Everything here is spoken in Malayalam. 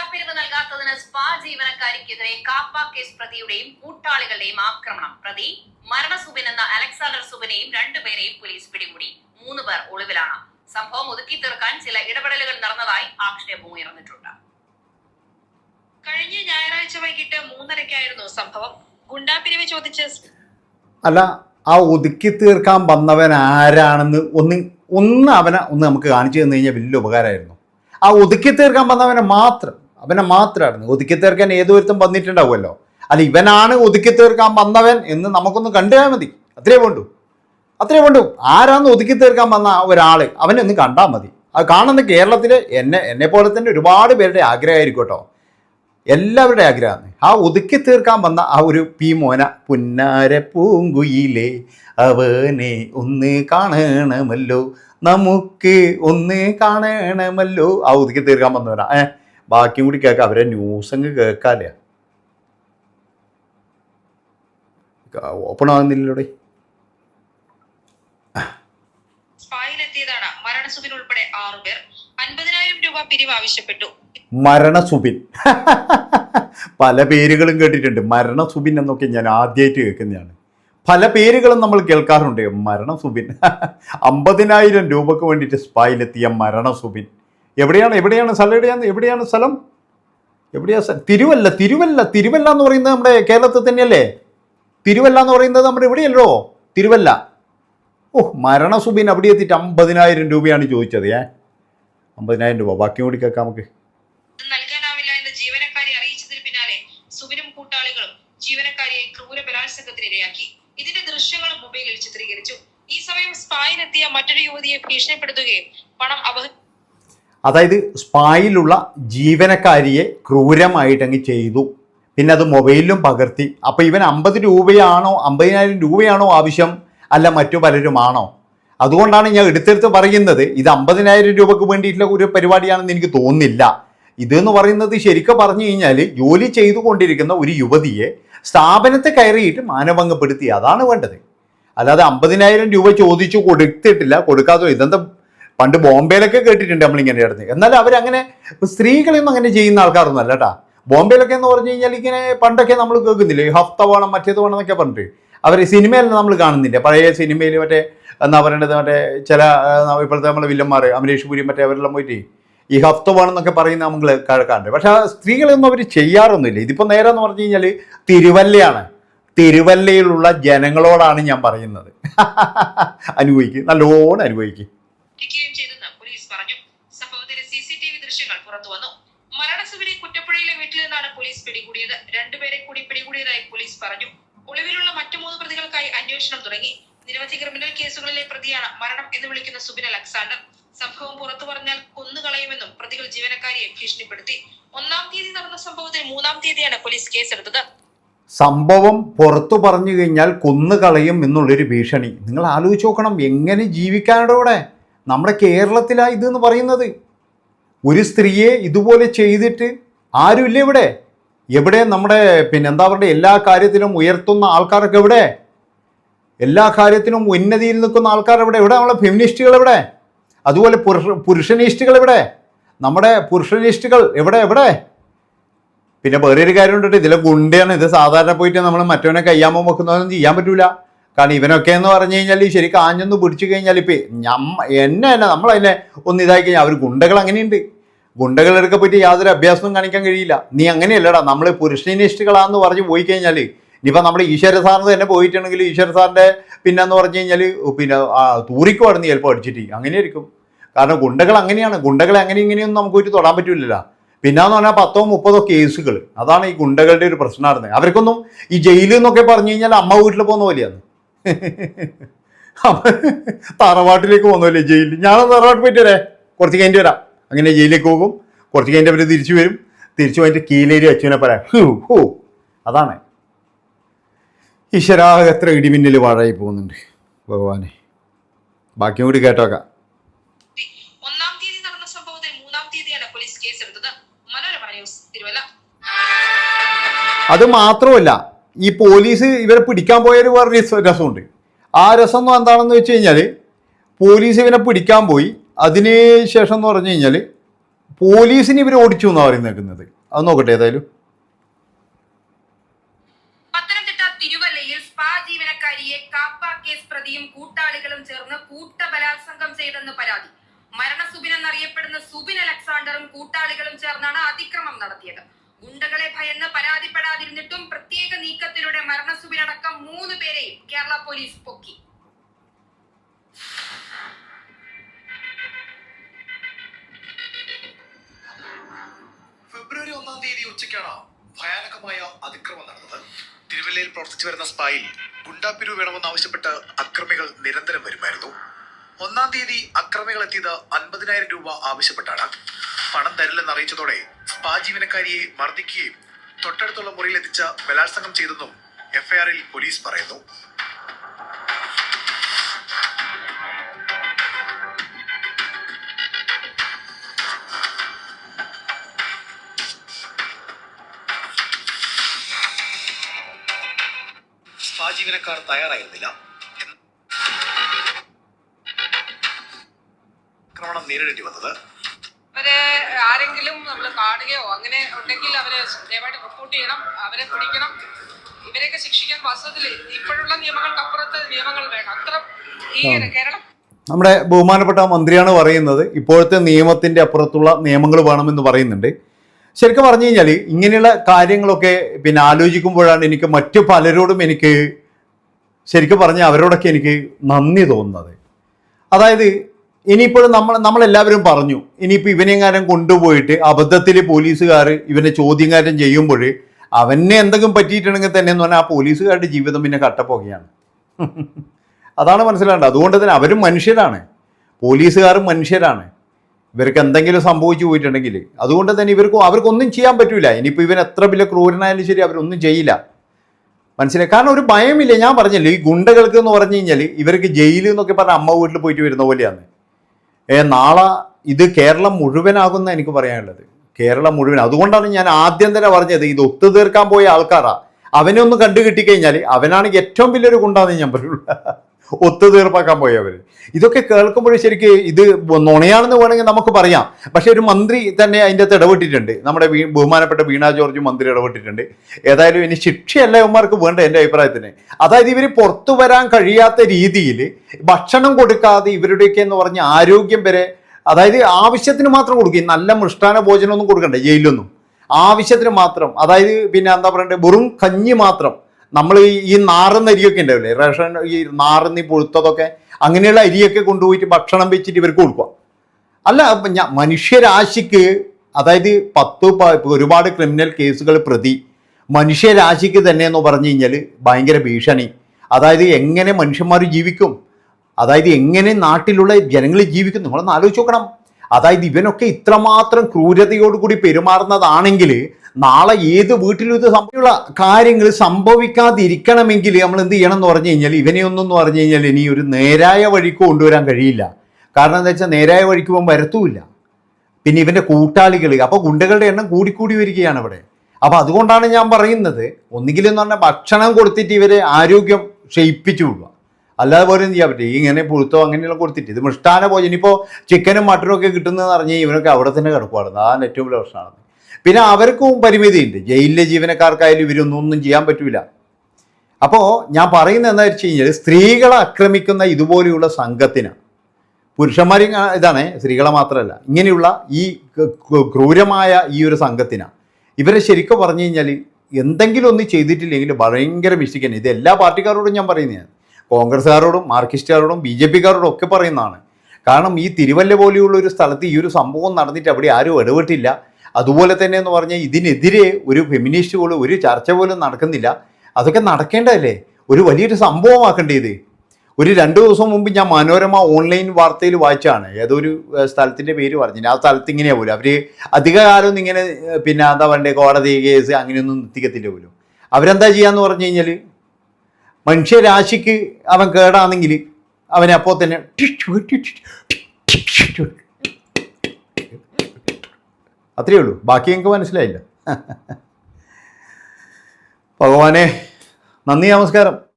ഗുണ്ടാപ്പിരിവ് നൽകാത്തതിന് സ്പാ ജീവനക്കാരിക്കെതിരെ കാപ്പ കേസ് പ്രതിയുടെയും കൂട്ടാളികളുടെയും ആക്രമണം. പ്രതി മരണസുബിൻ എന്ന അലക്സാണ്ടർ സുബിനെയും രണ്ടുപേരെയും പോലീസ് പിടികൂടി. മൂന്ന് പേർ ഒളിവിലാണ്. സംഭവം ഒതുക്കി തീർക്കാൻ ചില ഇടപെടലുകൾ നടന്നതായി ആക്ഷേപം ഉയർന്നിട്ടുണ്ട്. കഴിഞ്ഞ ഞായറാഴ്ച വൈകിട്ട് മൂന്നരയ്ക്കായിരുന്നു സംഭവം. ഗുണ്ടാപ്പിരിവ് ചോദിച്ച് അല്ല ആ ഒതുക്കി തീർക്കാൻ വന്നവൻ ആരാണെന്ന് ഒന്ന് ഒന്ന് അവനെ ഒന്ന് നമുക്ക് കാണിച്ചു തന്നു കഴിഞ്ഞാൽ വലിയ ഉപകാരമായിരുന്നു. ആ ഒതുക്കി തീർക്കാൻ വന്നവനെ മാത്രം അവനെ മാത്രമായിരുന്നു ഒതുക്കി തീർക്കാൻ ഏതൊരുത്തും വന്നിട്ടുണ്ടാവുമല്ലോ? അല്ല ഇവനാണ് ഒതുക്കി തീർക്കാൻ വന്നവൻ എന്ന് നമുക്കൊന്ന് കണ്ടാൽ മതി. അത്രേ വേണ്ടു. അത്രേ വേണ്ടു. ആരാന്ന് ഒതുക്കി തീർക്കാൻ വന്ന ഒരാൾ അവനെ ഒന്ന് കണ്ടാൽ മതി. അത് കാണുന്ന കേരളത്തിൽ എന്നെ എന്നെ പോലെ തന്നെ ഒരുപാട് പേരുടെ ആഗ്രഹമായിരിക്കും കേട്ടോ. എല്ലാവരുടെ ആഗ്രഹമാണ്. ആ ഒതുക്കി തീർക്കാൻ വന്ന ആ ഒരു പി മോന പുന്നാര പൂങ്കുയിലെ അവനെ ഒന്ന് കാണണമല്ലോ. നമുക്ക് ഒന്ന് കാണണമല്ലോ. ആ ഒതുക്കി തീർക്കാൻ വന്നവനാ. ഏ ബാക്കിയും കൂടി കേൾക്കാം. അവരെ ന്യൂസ് അങ്ങ് കേൾക്കാല്ലേ? ഓപ്പൺ മരണസുബിൻ ഉൾപ്പെടെ ആറുപേർ അൻപതിനായിരം രൂപ പിരിവ് ആവശ്യപ്പെട്ടു. മരണസുബിൻ. പല പേരുകളും കേട്ടിട്ടുണ്ട്. മരണസുബിൻ എന്നൊക്കെ ഞാൻ ആദ്യമായിട്ട് കേൾക്കുന്നതാണ്. പല പേരുകളും നമ്മൾ കേൾക്കാറുണ്ട്. മരണസുബിൻ. അമ്പതിനായിരം രൂപക്ക് വേണ്ടിയിട്ട് സ്പായിലെത്തിയ മരണസുബിൻ. എവിടെയാണ് എവിടെയാണ് സ്ഥലം എവിടെയാണ് എവിടെയാണ് സ്ഥലം? എവിടെയാ തിരുവല്ല തിരുവല്ല തിരുവല്ല എന്ന് പറയുന്നത് നമ്മുടെ കേരളത്തിൽ തന്നെയല്ലേ? തിരുവല്ല എന്ന് പറയുന്നത് നമ്മുടെ ഇവിടെയല്ലോ തിരുവല്ല. ഓ മരണസുബിൻ അവിടെ എത്തിയിട്ട് അമ്പതിനായിരം രൂപയാണ് ചോദിച്ചത് ഏ? അമ്പതിനായിരം രൂപ ബാക്കി കൂടി കേൾക്കാം നമുക്ക്. നൽകാനാവില്ല എന്ന് ജീവനക്കാരി അറിയിച്ചതിന് പിന്നാലെ സുബിനും കൂട്ടാളികളും ജീവനക്കാരിയെ ക്രൂര ബലാത്സംഗത്തിന് ഇരയാക്കി. ഇതിന്റെ ദൃശ്യങ്ങളും മൊബൈലിൽ ചിത്രീകരിച്ചു. ഈ സമയം സ്പായിനെത്തിയ മറ്റൊരു യുവതിയെ ഭീഷണിപ്പെടുത്തുകയും പണം അപഹ അതായത് സ്പായിലുള്ള ജീവനക്കാരിയെ ക്രൂരമായിട്ടങ്ങ് ചെയ്തു. പിന്നെ അത് മൊബൈലിലും പകർത്തി. അപ്പോൾ ഇവൻ അമ്പത് രൂപയാണോ അമ്പതിനായിരം രൂപയാണോ ആവശ്യം? അല്ല മറ്റു പലരുമാണോ? അതുകൊണ്ടാണ് ഞാൻ എടുത്തെടുത്ത് പറയുന്നത് ഇത് അമ്പതിനായിരം രൂപക്ക് വേണ്ടിയിട്ടുള്ള ഒരു പരിപാടിയാണെന്ന് എനിക്ക് തോന്നുന്നില്ല. ഇതെന്ന് പറയുന്നത് ശരിക്കും പറഞ്ഞു കഴിഞ്ഞാൽ ജോലി ചെയ്തുകൊണ്ടിരിക്കുന്ന ഒരു യുവതിയെ സ്ഥാപനത്തെ കയറിയിട്ട് മാനഭംഗപ്പെടുത്തി. അതാണ് വേണ്ടത്. അല്ലാതെ അമ്പതിനായിരം രൂപ ചോദിച്ചു കൊടുത്തിട്ടില്ല കൊടുക്കാതെ ഇതെന്താ പണ്ട് ബോംബെയിലൊക്കെ കേട്ടിട്ടുണ്ട് നമ്മൾ ഇങ്ങനെ ഇടന്ന്. എന്നാൽ അവരങ്ങനെ സ്ത്രീകളെയും അങ്ങനെ ചെയ്യുന്ന ആൾക്കാരൊന്നും അല്ല കേട്ടാ ബോംബെയിലൊക്കെ എന്ന് പറഞ്ഞു കഴിഞ്ഞാൽ ഇങ്ങനെ പണ്ടൊക്കെ നമ്മൾ കേൾക്കുന്നില്ലേ? ഈ ഹഫ്ത വേണം മറ്റേത് വേണം എന്നൊക്കെ പറഞ്ഞിട്ട്. അവർ സിനിമയല്ല നമ്മൾ കാണുന്നില്ല. പഴയ സിനിമയിൽ മറ്റേ എന്താ പറയേണ്ടത് മറ്റേ ചില ഇപ്പോഴത്തെ നമ്മളെ വില്ലന്മാർ അമരീഷ് പുരി മറ്റേ അവരെല്ലാം പോയിട്ട് ഈ ഹഫ്ത വേണമെന്നൊക്കെ പറയുന്ന നമ്മൾ കേൾക്കാറുണ്ട് പക്ഷേ ആ സ്ത്രീകളൊന്നും അവർ ചെയ്യാറൊന്നുമില്ല. ഇതിപ്പോൾ നേരെ എന്ന് പറഞ്ഞു കഴിഞ്ഞാൽ തിരുവല്ലയാണ്. തിരുവല്ലയിലുള്ള ജനങ്ങളോടാണ് ഞാൻ പറയുന്നത്. അനുഭവിക്കും നല്ലോണം അനുഭവിക്കും. ിക്കുകയും ചെയ്തെന്ന് പോലീസ് പറഞ്ഞു. സംഭവത്തിലെ സി സി ടി വി ദൃശ്യങ്ങൾ പുറത്തുവന്നു മരണസമിതി കുറ്റപ്പുഴയിലെ വീട്ടിൽ നിന്നാണ് പോലീസ് പിടികൂടിയത്. രണ്ടുപേരെ കൂടി പിടികൂടിയതായി പോലീസ് പറഞ്ഞു. ഒളിവിലുള്ള മറ്റു മൂന്ന് പ്രതികൾക്കായി അന്വേഷണം തുടങ്ങി. നിരവധി ക്രിമിനൽ കേസുകളിലെ പ്രതിയാണ് മരണം എന്ന് വിളിക്കുന്ന സുബിൻ അലക്സാണ്ടർ. സംഭവം പുറത്തു പറഞ്ഞാൽ കൊന്നുകളയുമെന്നും പ്രതികൾ ജീവനക്കാരിയെ ഭീഷണിപ്പെടുത്തി. ഒന്നാം തീയതി നടന്ന സംഭവത്തിൽ മൂന്നാം തീയതിയാണ് പോലീസ് കേസെടുത്തത്. സംഭവം പുറത്തു പറഞ്ഞു കഴിഞ്ഞാൽ കൊന്നുകളയും എന്നുള്ളൊരു ഭീഷണി. നിങ്ങൾ ആലോചിച്ച് നോക്കണം എങ്ങനെ ജീവിക്കാനോ ഇവിടെ നമ്മുടെ കേരളത്തിലാണ് ഇതെന്ന് പറയുന്നത്. ഒരു സ്ത്രീയെ ഇതുപോലെ ചെയ്തിട്ട് ആരുമില്ല ഇവിടെ. എവിടെ നമ്മുടെ പിന്നെ എന്താ പറയുക എല്ലാ കാര്യത്തിലും ഉയർത്തുന്ന ആൾക്കാരൊക്കെ എവിടെ? എല്ലാ കാര്യത്തിനും ഉന്നതിയിൽ നിൽക്കുന്ന ആൾക്കാർ എവിടെ? എവിടെ നമ്മളെ ഫെമിനിസ്റ്റുകൾ എവിടെ? അതുപോലെ പുരുഷ പുരുഷനിസ്റ്റുകൾ എവിടെ? നമ്മുടെ പുരുഷനിസ്റ്റുകൾ എവിടെ? എവിടെ? പിന്നെ വേറെ ഒരു കാര്യം ഉണ്ടിട്ട് ഇതിലെ ഗുണ്ടയാണ്. ഇത് സാധാരണ പോയിട്ട് നമ്മൾ മറ്റവനെ കയ്യാമോ വെക്കുന്നതൊന്നും ചെയ്യാൻ പറ്റൂല. കാരണം ഇവനൊക്കെ എന്ന് പറഞ്ഞു കഴിഞ്ഞാൽ ശരിക്കും ആഞ്ഞൊന്ന് പിടിച്ചു കഴിഞ്ഞാൽ ഇപ്പം ഞമ്മ എന്നെ തന്നെ നമ്മളതിനെ ഒന്ന് ഇതായി കഴിഞ്ഞാൽ അവർ ഗുണ്ടകൾ അങ്ങനെയുണ്ട്. ഗുണ്ടകളെടുക്കെ പറ്റി യാതൊരു അഭ്യാസവും കാണിക്കാൻ കഴിയില്ല. നീ അങ്ങനെയല്ലടാ നമ്മൾ പുരുഷനിഷ്ഠികളാന്ന് പറഞ്ഞ് പോയി കഴിഞ്ഞാൽ ഇനിയിപ്പോൾ നമ്മൾ ഈശ്വര സാറിന് തന്നെ പോയിട്ടുണ്ടെങ്കിൽ ഈശ്വര സാറിന്റെ പിന്നെ എന്ന് പറഞ്ഞു കഴിഞ്ഞാൽ പിന്നെ തൂറിക്കുവാണ് നീ ചിലപ്പോൾ അടിച്ചിട്ട് അങ്ങനെയായിരിക്കും. കാരണം ഗുണ്ടകൾ അങ്ങനെയാണ്. ഗുണ്ടകൾ അങ്ങനെ ഇങ്ങനെയൊന്നും നമുക്ക് ഒരു തൊടാൻ പറ്റില്ലല്ലോ പിന്നെന്ന് പറഞ്ഞാൽ പത്തോ മുപ്പതോ കേസുകൾ അതാണ് ഈ ഗുണ്ടകളുടെ ഒരു പ്രശ്നമായിരുന്നത് അവർക്കൊന്നും ഈ ജയിലിൽ നിന്നൊക്കെ പറഞ്ഞു കഴിഞ്ഞാൽ അമ്മ വീട്ടിൽ പോകുന്ന പോലെയാണ്. അപ്പൊ തറവാട്ടിലേക്ക് പോകുന്നല്ലേ ജയിലിൽ? ഞാൻ തറവാട്ട് പോയിട്ട് വരാം. കുറച്ച് കഴിഞ്ഞിട്ട് വരാം. അങ്ങനെ ജയിലിലേക്ക് പോകും. കുറച്ച് കഴിഞ്ഞിട്ട് അവർ തിരിച്ചു വരും. തിരിച്ചു പോയിട്ട് കീലേരി അച്ഛനെ പറയാം. ഹൂ ഹൂ. അതാണ്. ഈശ്വരാ എത്ര ഇടിമിന്നൽ വാഴായി പോകുന്നുണ്ട് ഭഗവാനെ. ബാക്കിയും കൂടി കേട്ടോക്കാം. ഒന്നാം തീയതി നടന്ന സംഭവത്തിൽ മൂന്നാം തീയതിയാണ് പോലീസ് കേസെടുത്തത്. മനോരമ ന്യൂസ് തിരുവല്ല. അത് മാത്രമല്ല ഈ പോലീസ് ഇവരെ പിടിക്കാൻ പോയൊരു വേറെ രസ- രസമുണ്ട്. ആ രസം എന്ന് എന്താണെന്ന് വെച്ച് കഴിഞ്ഞാൽ പോലീസ് ഇവനെ പിടിക്കാൻ പോയി. അതിന് ശേഷം എന്ന് പറഞ്ഞു കഴിഞ്ഞാൽ പോലീസിന് ഇവർ ഓടിച്ചു എന്നാണ് പറയുന്നത് അത് നോക്കട്ടെ ഏതായാലും. ജീവനക്കാരിയെ കാപ്പ കേസ് പ്രതിയും കൂട്ടാളികളും ചേർന്ന് കൂട്ടബലാത്സംഗം ചെയ്തെന്ന് പരാതി. മരണസുബിൻ എന്നറിയപ്പെടുന്ന സുബിൻ അലക്സാണ്ടറും കൂട്ടാളികളും ചേർന്നാണ് അതിക്രമം നടത്തിയത്. ഗുണ്ടകളെ ഭയന്ന് പരാതിപ്പെടാതിരുന്നിട്ടും പ്രത്യേക നീക്കത്തിലൂടെ മരണസുബിൻ അടക്കം മൂന്ന് പേരെയും കേരള പോലീസ് പൊക്കി. ഫെബ്രുവരി ഒന്നാം തീയതി ഉച്ചയ്ക്കാണ് ഭയാനകമായ അതിക്രമം നടന്നത്. തിരുവല്ലയിൽ പ്രവർത്തിച്ചു വരുന്ന സ്പായിൽ ഗുണ്ടാപ്പിരു വേണമെന്നാവശ്യപ്പെട്ട് അക്രമികൾ നിരന്തരം വരുമായിരുന്നു. ഒന്നാം തീയതി അക്രമികൾ എത്തിയത് അൻപതിനായിരം രൂപ ആവശ്യപ്പെട്ടാണ്. പണം തരില്ലെന്ന് അറിയിച്ചതോടെ സ്പാ ജീവനക്കാരിയെ മർദ്ദിക്കുകയും തൊട്ടടുത്തുള്ള മുറിയിൽ എത്തിച്ച ബലാത്സംഗം ചെയ്തെന്നും എഫ്ഐആറിൽ പോലീസ് പറയുന്നു. സ്പാ ജീവനക്കാർ തയ്യാറായിരുന്നില്ല ആക്രമണം നേരിടേണ്ടി വന്നത് അവരെ ആരെങ്കിലും നമ്മൾ കാണുകയോ അങ്ങനെ ഉണ്ടെങ്കിൽ അവരെ ദയവായിട്ട് റിപ്പോർട്ട് ചെയ്യണം അവരെ പിടിക്കണം. ഇവരെയൊക്കെ ശിക്ഷിക്കാൻ വാസ്തവത്തിൽ ഇപ്പോഴുള്ള നിയമങ്ങൾക്ക് അപ്പുറത്ത് നിയമങ്ങൾ വേണം. അത്ര ഈ കേരളം നമ്മുടെ ബഹുമാനപ്പെട്ട മന്ത്രിയാണ് പറയുന്നത് ഇപ്പോഴത്തെ നിയമത്തിന്റെ അപ്പുറത്തുള്ള നിയമങ്ങൾ വേണമെന്ന് പറയുന്നുണ്ട്. ശരിക്കും പറഞ്ഞു കഴിഞ്ഞാൽ ഇങ്ങനെയുള്ള കാര്യങ്ങളൊക്കെ പിന്നെ ആലോചിക്കുമ്പോഴാണ് എനിക്ക് മറ്റു പലരോടും എനിക്ക് ശരിക്കും പറഞ്ഞാൽ അവരോടൊക്കെ എനിക്ക് നന്ദി തോന്നുന്നത്. അതായത് ഇനിയിപ്പോഴും നമ്മൾ നമ്മളെല്ലാവരും പറഞ്ഞു ഇനിയിപ്പോൾ ഇവനെങ്ങാനും കൊണ്ടുപോയിട്ട് അബദ്ധത്തിൽ പോലീസുകാർ ഇവനെ ചോദ്യകാരം ചെയ്യുമ്പോൾ അവനെ എന്തെങ്കിലും പറ്റിയിട്ടുണ്ടെങ്കിൽ തന്നെ എന്ന് പറഞ്ഞാൽ ആ പോലീസുകാരുടെ ജീവിതം പിന്നെ കട്ടപ്പോകയാണ്. അതാണ് മനസ്സിലാകേണ്ടത്. അതുകൊണ്ട് തന്നെ അവരും മനുഷ്യരാണ്. പോലീസുകാരും മനുഷ്യരാണ്. ഇവർക്ക് എന്തെങ്കിലും സംഭവിച്ചു പോയിട്ടുണ്ടെങ്കിൽ. അതുകൊണ്ട് തന്നെ ഇവർക്ക് അവർക്കൊന്നും ചെയ്യാൻ പറ്റൂല. ഇനിയിപ്പോൾ ഇവൻ എത്ര വലിയ ക്രൂരനായാലും ശരി അവരൊന്നും ചെയ്യില്ല. മനസ്സിലായി? കാരണം ഒരു ഭയമില്ല. ഞാൻ പറഞ്ഞില്ലേ ഈ ഗുണ്ടകൾക്ക് എന്ന് പറഞ്ഞു കഴിഞ്ഞാൽ ഇവർക്ക് ജയിലിൽ എന്നൊക്കെ പറഞ്ഞ അമ്മ വീട്ടിൽ പോയിട്ട് വരുന്ന പോലെയാണ്. നാളെ ഇത് കേരളം മുഴുവനാകുന്ന എനിക്ക് പറയാനുള്ളത്. കേരളം മുഴുവൻ. അതുകൊണ്ടാണ് ഞാൻ ആദ്യം തന്നെ പറഞ്ഞത് ഇത് ഒത്തുതീർക്കാൻ പോയ ആൾക്കാരാ. അവനെ ഒന്ന് കണ്ടു കിട്ടിക്കഴിഞ്ഞാൽ അവനാണ് ഏറ്റവും വലിയൊരു ഗുണ്ടാന്ന് ഞാൻ പറയുള്ളൂ. ഒത്തുതീർപ്പാക്കാൻ പോയവർ ഇതൊക്കെ കേൾക്കുമ്പോൾ ശരിക്ക് ഇത് നുണയാണെന്ന് വേണമെങ്കിൽ നമുക്ക് പറയാം. പക്ഷേ ഒരു മന്ത്രി തന്നെ അതിന്റെ അകത്ത് ഇടപെട്ടിട്ടുണ്ട്. നമ്മുടെ വീ ബഹുമാനപ്പെട്ട വീണ ജോർജ് മന്ത്രി ഇടപെട്ടിട്ടുണ്ട്. ഏതായാലും ഇനി ശിക്ഷയല്ല ഇവന്മാർക്ക് വേണ്ട എന്റെ അഭിപ്രായത്തിന്. അതായത് ഇവർ പുറത്തു വരാൻ കഴിയാത്ത രീതിയിൽ ഭക്ഷണം കൊടുക്കാതെ ഇവരുടെയൊക്കെ എന്ന് പറഞ്ഞ ആരോഗ്യം വരെ അതായത് ആവശ്യത്തിന് മാത്രം കൊടുക്കും. നല്ല മൃഷ്ടാന ഭോജനമൊന്നും കൊടുക്കണ്ടേ ജയിലൊന്നും ആവശ്യത്തിന് മാത്രം. അതായത് പിന്നെ എന്താ പറയണ്ടേ? വെറും കഞ്ഞി മാത്രം. നമ്മൾ ഈ നാറുന്ന അരിയൊക്കെ ഉണ്ടാവില്ലേ? റേഷൻ ഈ നാറുന്ന ഈ പുഴുത്തതൊക്കെ അങ്ങനെയുള്ള അരിയൊക്കെ കൊണ്ടുപോയിട്ട് ഭക്ഷണം വെച്ചിട്ട് ഇവർക്ക് കൊടുക്കുക. അല്ല മനുഷ്യരാശിക്ക് അതായത് പത്ത് ഒരുപാട് ക്രിമിനൽ കേസുകൾ പ്രതി മനുഷ്യരാശിക്ക് തന്നെ എന്ന് പറഞ്ഞു കഴിഞ്ഞാൽ ഭയങ്കര ഭീഷണി. അതായത് എങ്ങനെ മനുഷ്യന്മാർ ജീവിക്കും? അതായത് എങ്ങനെ നാട്ടിലുള്ള ജനങ്ങൾ ജീവിക്കും? നിങ്ങളൊന്ന് ആലോചിച്ച് നോക്കണം. അതായത് ഇവനൊക്കെ ഇത്രമാത്രം ക്രൂരതയോടുകൂടി പെരുമാറുന്നതാണെങ്കിൽ നാളെ ഏത് വീട്ടിലും ഇത് സംഭവമുള്ള കാര്യങ്ങൾ സംഭവിക്കാതിരിക്കണമെങ്കിൽ നമ്മൾ എന്ത് ചെയ്യണം എന്ന് പറഞ്ഞു കഴിഞ്ഞാൽ ഇവനെ ഒന്നെന്ന് പറഞ്ഞു കഴിഞ്ഞാൽ ഇനി ഒരു നേരായ വഴിക്ക് കൊണ്ടുവരാൻ കഴിയില്ല. കാരണം എന്താ വെച്ചാൽ നേരായ വഴിക്ക് പോകാൻ വരത്തുമില്ല. പിന്നെ ഇവന്റെ കൂട്ടാളികൾ അപ്പോൾ ഗുണ്ടകളുടെ എണ്ണം കൂടിക്കൂടി വരികയാണ് ഇവിടെ. അപ്പോൾ അതുകൊണ്ടാണ് ഞാൻ പറയുന്നത് ഒന്നുകിൽ എന്ന് പറഞ്ഞാൽ ഭക്ഷണം കൊടുത്തിട്ട് ഇവരെ ആരോഗ്യം ക്ഷയിപ്പിച്ചു വിടുക. അല്ലാതെ പോലെ എന്ത് ചെയ്യാൻ പറ്റും? ഇങ്ങനെ പുഴുത്തോ അങ്ങനെയുള്ള കൊടുത്തിട്ട്. ഇത് മിഷ്ടാന ഭോജനം. ഇനിയിപ്പോൾ ചിക്കനും മട്ടനും ഒക്കെ കിട്ടുന്നതെന്ന് പറഞ്ഞാൽ ഇവനൊക്കെ അവിടെ തന്നെ കിടക്കുവാണ്. അതാണ് ഏറ്റവും വലിയ പ്രശ്നമാണ് പിന്നെ അവർക്കും പരിമിതിയുണ്ട്. ജയിലിലെ ജീവനക്കാർക്കായാലും ഇവരൊന്നും ഒന്നും ചെയ്യാൻ പറ്റൂല. അപ്പോൾ ഞാൻ പറയുന്നത് എന്താ വെച്ച് കഴിഞ്ഞാൽ സ്ത്രീകളെ ആക്രമിക്കുന്ന ഇതുപോലെയുള്ള സംഘത്തിന്. പുരുഷന്മാരും ഇതാണ് സ്ത്രീകളെ മാത്രമല്ല. ഇങ്ങനെയുള്ള ഈ ക്രൂരമായ ഈ ഒരു സംഘത്തിന്. ഇവരെ ശരിക്കും പറഞ്ഞു കഴിഞ്ഞാൽ എന്തെങ്കിലും ഒന്നും ചെയ്തിട്ടില്ലെങ്കിൽ ഭയങ്കര മിസ്റ്റേക്കാണ് ഇത് എല്ലാ പാർട്ടിക്കാരോടും ഞാൻ പറയുന്നതാണ്. കോൺഗ്രസ്സുകാരോടും മാർക്സിസ്റ്റുകാരോടും ബി ജെ പിക്കാരോടും ഒക്കെ പറയുന്നതാണ്. കാരണം ഈ തിരുവല്ല പോലെയുള്ള ഒരു സ്ഥലത്ത് ഈ ഒരു സംഭവം നടന്നിട്ട് അവിടെ ആരും ഇടപെട്ടില്ല. അതുപോലെ തന്നെ എന്ന് പറഞ്ഞാൽ ഇതിനെതിരെ ഒരു ഫെമിനിസ്റ്റ് പോലും ഒരു ചർച്ച പോലും നടക്കുന്നില്ല അതൊക്കെ നടക്കേണ്ടതല്ലേ ഒരു വലിയൊരു സംഭവമാക്കേണ്ടത് ഒരു രണ്ട് ദിവസം മുമ്പ് ഞാൻ മനോരമ ഓൺലൈൻ വാർത്തയിൽ വായിച്ചാണ് ഏതൊരു ഒരു സ്ഥലത്തിന്റെ പേര് പറഞ്ഞില്ല ആ സ്ഥലത്ത് ഇങ്ങനെയാ പോലും അവർ അധികകാലം ഇങ്ങനെ പിന്നെ എന്താ പറയണ്ടേ കോടതി കേസ് അങ്ങനെയൊന്നും എത്തിക്കത്തില്ല പോലും അവരെന്താ ചെയ്യാന്ന് പറഞ്ഞു കഴിഞ്ഞാൽ മനുഷ്യരാശിക്ക് അവൻ കേടാണെങ്കിൽ അവനെ അപ്പോൾ തന്നെ അത്രയേ ഉള്ളൂ. ബാക്കി എനിക്ക് മനസ്സിലായില്ല. ഭഗവാനെ നന്ദി നമസ്കാരം.